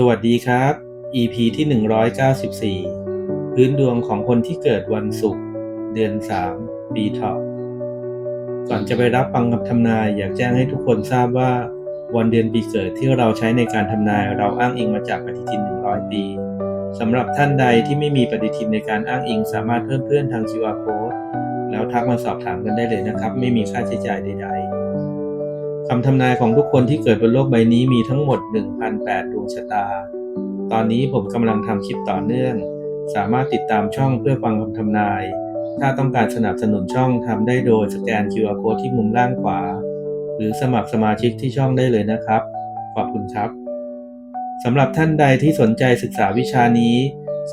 สวัสดีครับ EP ที่ 194 พื้นดวงของคนที่เกิดวันศุกร์เดือน 3 ปีเถาะก่อนจะไปรับฟังคำทำนาย อยากแจ้งให้ทุกคนทราบว่า วันเดือนปีเกิดที่เราใช้ในการทำนายเราอ้างอิงมาจากปฏิทิน 100 ปีสำหรับท่านใดที่ไม่มีปฏิทินในการอ้างอิงสามารถเพิ่มเพื่อนทาง QR code แล้วทักมาสอบถามกันได้เลยนะครับ ไม่มีค่าใช้จ่ายใด ๆ คำทำนายของทุกคนที่เกิดบนโลกใบนี้มีทั้งหมด 1,008 ดวงชะตา ตอนนี้ผมกำลังทำคลิปต่อเนื่อง สามารถติดตามช่องเพื่อฟังคำทำนาย ถ้าต้องการสนับสนุนช่องทำได้โดยสแกน QR Code ที่มุมล่างขวา หรือสมัครสมาชิกที่ช่องได้เลยนะครับ ขอบคุณครับสำหรับท่านใดที่สนใจศึกษาวิชานี้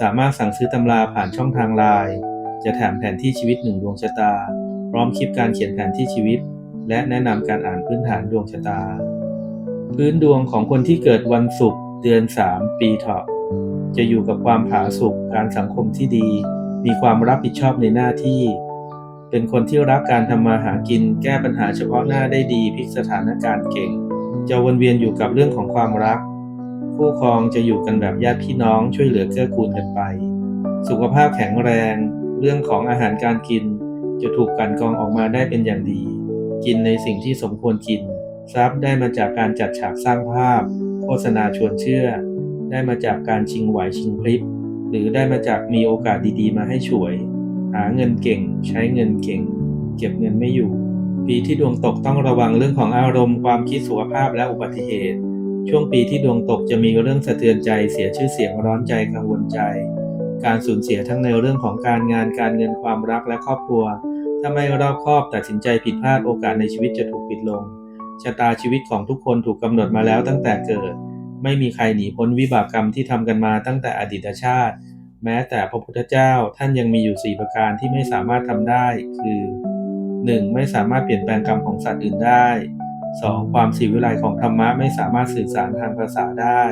สามารถสั่งซื้อตำราผ่านช่องทางไลน์จะแถมแผนที่ชีวิตหนึ่งดวงชะตา พร้อมคลิปการเขียนแผนที่ชีวิต และแนะนำการอ่านพื้นฐานดวงชะตา พื้นดวงของคนที่เกิดวันศุกร์เดือน 3 ปีเถาะ จะอยู่กับความผาสุกการสังคมที่ดี มีความรับผิดชอบในหน้าที่ เป็นคนที่รักการทำมาหากินแก้ปัญหาเฉพาะหน้าได้ดีพลิกสถานการณ์เก่ง จะวนเวียนอยู่กับเรื่องของความรัก คู่ครองจะอยู่กันแบบญาติพี่น้องช่วยเหลือเกื้อกูลกันไป สุขภาพแข็งแรง เรื่องของอาหารการกินจะถูกกันกองออกมาได้เป็นอย่างดี กินในสิ่งที่สมควรกิน ทรัพย์ได้มาจากการจัดฉากสร้างภาพ โฆษณาชวนเชื่อ ได้มาจากการชิงไหวชิงพริบ หรือได้มาจากมีโอกาสดีๆ มาให้ช่วย หาเงินเก่ง ใช้เงินเก่ง เก็บเงินไม่อยู่ ปีที่ดวงตกต้องระวังเรื่องของอารมณ์ความคิดสุขภาพและอุบัติเหตุ ช่วงปีที่ดวงตกจะมีเรื่องสะเทือนใจเสียชื่อเสียงร้อนใจกังวลใจ การสูญเสียทั้งในเรื่องของการงานการเงินความรักและครอบครัว ถ้าไม่รอบคอบตัดสินใจผิดพลาดโอกาสในชีวิตจะถูกปิดลง ชะตาชีวิตของทุกคนถูกกำหนดมาแล้วตั้งแต่เกิด ไม่มีใครหนีพ้นวิบากกรรมที่ทำกันมาตั้งแต่อดีตชาติ แม้แต่พระพุทธเจ้าท่านยังมีอยู่ 4 ประการที่ไม่สามารถทำได้ คือ 1. ไม่สามารถเปลี่ยนแปลงกรรมของสัตว์อื่นได้ 2. ความสีวิไลของธรรมะไม่สามารถสื่อสารทางภาษาได้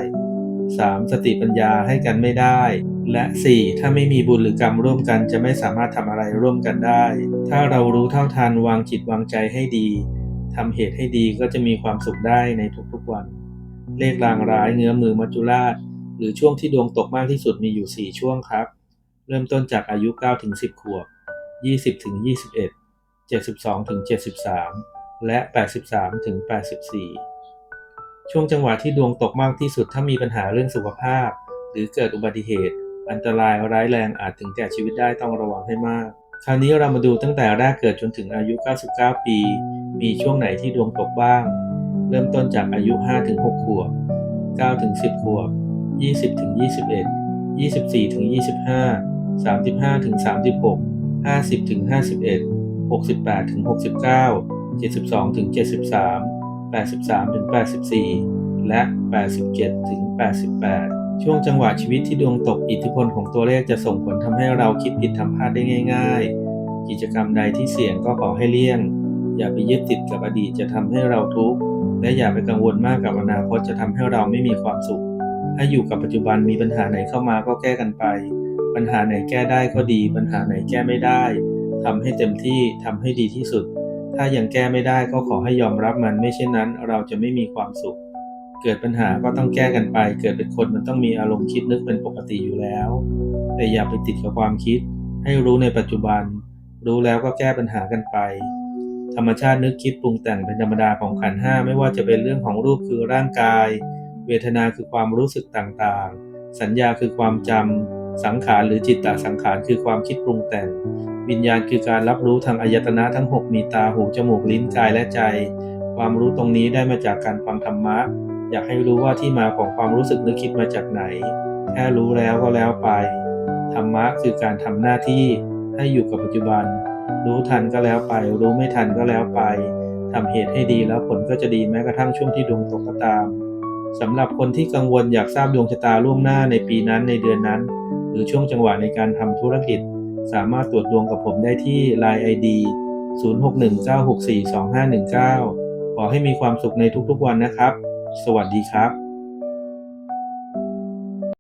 3. สติปัญญาให้กันไม่ได้ และ 4. ถ้าไม่มีบุญหรือกรรมร่วมกันจะไม่สามารถทำอะไรร่วมกันได้ ถ้าเรารู้เท่าทันวางจิตวางใจให้ดีทำเหตุให้ดีก็จะมีความสุขได้ในทุกๆวัน เลขรางร้ายเงื้อมือมัจจุราช หรือช่วงที่ดวงตกมากที่สุดมีอยู่ 4 ช่วงครับ เริ่มต้นจากอายุ9ถึง10 ขวบ 20ถึง21 72ถึง73 และ 83ถึง84 ช่วงจังหวะที่ดวงตกมากที่สุดถ้ามีปัญหาเรื่องสุขภาพ หรือเกิดอุบัติเหตุ อันตรายร้ายแรงอาจถึงแก่ชีวิตได้ต้องระวังให้มาก คราวนี้เรามาดูตั้งแต่แรกเกิดจนถึงอายุ 99 ปี มีช่วงไหนที่ดวงตกบ้าง เริ่มต้นจากอายุ 5-6 ขวบ 9-10 ขวบ 20-21 24-25 35-36 50-51 68-69 72-73 83-84 และ 87-88 ช่วงจังหวะชีวิตที่ดวงตกอิทธิพลของตัวเลขจะส่งผลทำให้เราคิดผิดทำพลาดได้ง่าย ๆ กิจกรรมใดที่เสี่ยงก็ขอให้เลี่ยง อย่าไปยึดติดกับอดีตจะทำให้เราทุกข์และอย่าไปกังวลมากกับอนาคตจะทำให้เราไม่มีความสุข ให้อยู่กับปัจจุบันมีปัญหาไหนเข้ามาก็แก้กันไป ปัญหาไหนแก้ได้ก็ดี ปัญหาไหนแก้ไม่ได้ทำให้เต็มที่ทำให้ดีที่สุด ถ้ายังแก้ไม่ได้ก็ขอให้ยอมรับมันไม่เช่นนั้น เราจะไม่มีความสุข เกิดปัญหาก็ต้องแก้กันไป เกิดเป็นคนมันต้องมีอารมณ์คิดนึกเป็นปกติอยู่แล้ว แต่อย่าไปติดกับความคิด ให้รู้ในปัจจุบัน รู้แล้วก็แก้ปัญหากันไป ธรรมชาตินึกคิดปรุงแต่งเป็นธรรมดาของขันห้าไม่ว่าจะเป็นเรื่องของรูปคือร่างกาย เวทนาคือความรู้สึกต่างๆ สัญญาคือความจำสังขารหรือจิตตสังขารคือความคิดปรุงแต่ง วิญญาณคือการรับรู้ทางอายตนะทั้ง 6 มีตาหูจมูกลิ้นกายและใจความรู้ตรงนี้ได้มาจากการฟังธรรมะ อยากให้รู้ว่าที่มาของความรู้สึกนึกคิดมาจากไหน แค่รู้แล้วก็แล้วไป ธรรมะคือการทำหน้าที่ให้อยู่กับปัจจุบัน รู้ทันก็แล้วไป รู้ไม่ทันก็แล้วไปทำเหตุให้ดีแล้วผลก็จะดีแม้กระทั่งช่วงที่ดวงตกก็ตามสำหรับคนที่กังวลอยากทราบดวงชะตาล่วงหน้าในปีนั้นในเดือนนั้น หรือช่วงจังหวะในการทำธุรกิจ สามารถตรวจดวงกับผมได้ที่ Line ID 0619642519 ขอให้มีความสุขในทุกๆวันนะครับ สวัสดีครับ